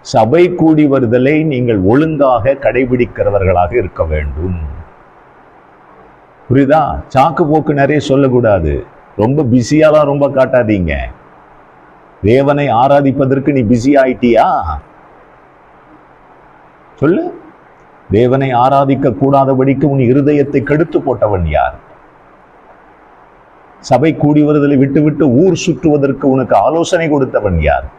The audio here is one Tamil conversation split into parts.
சபை கூடி வருதலை நீங்கள் ஒழுங்காக கடைபிடிக்கிறவர்களாக இருக்க வேண்டும். புரியுதா? சாக்கு போக்கு நிறைய சொல்லக்கூடாது. ரொம்ப பிஸியாலாம் ரொம்ப காட்டாதீங்க. தேவனை ஆராதிப்பதற்கு நீ பிஸி ஆயிட்டியா? சொல்லு. தேவனை ஆராதிக்க கூடாதபடிக்கு உன் இருதயத்தை கெடுத்து போட்டவன் யார்? சபை கூடி வருதலை விட்டு விட்டு ஊர் சுற்றுவதற்கு உனக்கு ஆலோசனை கொடுத்தவன் யார்?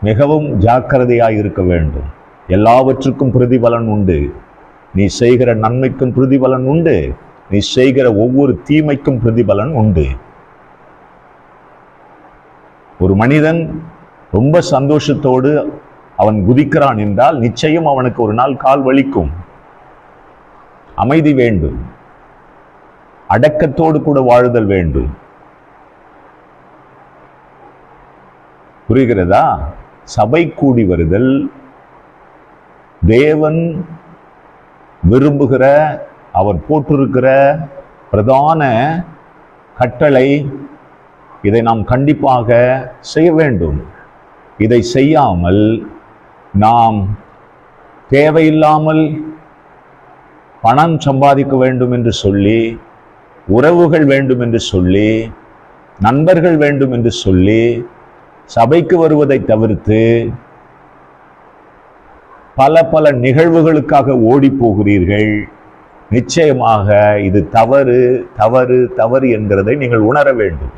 மிகவும் ஜாக்கிரதையாக இருக்க வேண்டும். எல்லாவற்றுக்கும் பிரதிபலன் உண்டு. நீ செய்கிற நன்மைக்கும் பிரதிபலன் உண்டு. நீ செய்கிற ஒவ்வொரு தீமைக்கும் பிரதிபலன் உண்டு. ஒரு மனிதன் ரொம்ப சந்தோஷத்தோடு அவன் குதிக்கிறான் என்றால் நிச்சயம் அவனுக்கு ஒரு நாள் கால் வலிக்கும். அமைதி வேண்டும். அடக்கத்தோடு கூட வாழுதல் வேண்டும். புரிகிறதா? சபை கூடி வருதல் தேவன் விரும்புகிற அவர் போட்டிருக்கிற பிரதான கட்டளை இதை நாம் கண்டிப்பாக செய்ய வேண்டும். இதை செய்யாமல் நாம் தேவையில்லாமல் பணம் சம்பாதிக்க வேண்டும் என்று சொல்லி உறவுகள் வேண்டும் என்று சொல்லி நண்பர்கள் வேண்டும் என்று சொல்லி சபைக்கு வருவதை தவிர்த்து பல பல நிகழ்வுகளுக்காக ஓடி போகிறீர்கள் நிச்சயமாக இது தவறு தவறு தவறு என்கிறதை நீங்கள் உணர வேண்டும்.